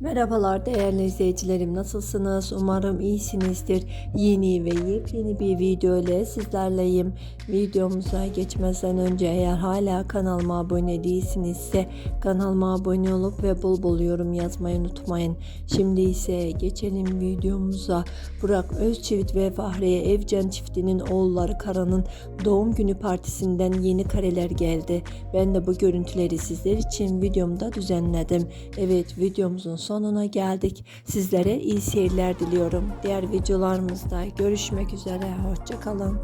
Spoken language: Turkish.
Merhabalar değerli izleyicilerim nasılsınız? Umarım iyisinizdir. Yeni ve yepyeni bir video ile sizlerleyim. Videomuza geçmeden önce eğer hala kanalıma abone değilsinizse kanalıma abone olup ve bol bol yorum yazmayı unutmayın. Şimdi ise geçelim videomuza. Burak Özçivit ve Fahriye Evcen çiftinin oğulları Kara'nın doğum günü partisinden yeni kareler geldi. Ben de bu görüntüleri sizler için videomda düzenledim. Evet videomuzun sonuna geldik. Sizlere iyi seyirler diliyorum. Diğer videolarımızda görüşmek üzere. Hoşçakalın.